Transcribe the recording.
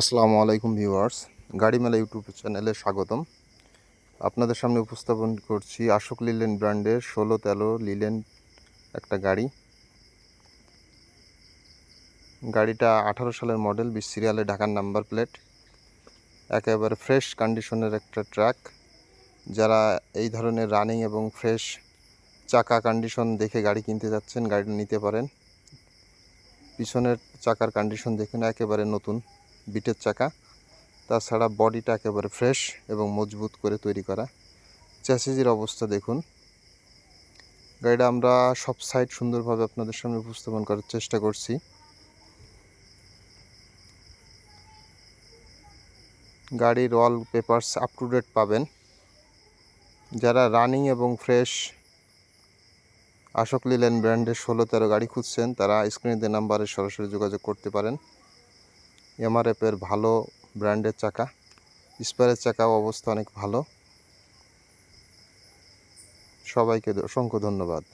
আসসালামু আলাইকুম ভিউয়ার্স, গাড়ি মেলা ইউটিউব চ্যানেলে স্বাগতম। আপনাদের সামনে উপস্থাপন করছি আশোক লিলেন ব্র্যান্ডের ষোলো তেরো লিলেন একটা গাড়ি। গাড়িটা আঠারো সালের মডেল, বিশ সিরিয়ালে ঢাকার নাম্বার প্লেট। একেবারে ফ্রেশ কন্ডিশনের একটা ট্র্যাক যারা এই ধরনের রানিং এবং ফ্রেশ চাকা কন্ডিশন দেখে গাড়ি কিনতে যাচ্ছেন, গাড়িটা নিতে পারেন। পিছনের চাকার কন্ডিশন দেখুন একেবারে নতুন। বিটের চাকা। তাছাড়া বডিটা একেবারে ফ্রেশ এবং মজবুত করে তৈরি করা। চ্যাসিজের অবস্থা দেখুন। গাড়িটা আমরা সব সাইড সুন্দরভাবে আপনাদের সামনে উপস্থাপন করার চেষ্টা করছি। গাড়ির all papers up to date পাবেন। যারা রানিং এবং ফ্রেশ আশোক লিলেন ব্র্যান্ডের ষোলো তেরো গাড়ি খুঁজছেন, তারা স্ক্রিনে নাম্বারে সরাসরি যোগাযোগ করতে পারেন। এমআরএফের ভালো ব্র্যান্ডের চাকা। স্পারের চাকা অবস্থা অনেক ভালো। সবাইকে অসংখ্য ধন্যবাদ।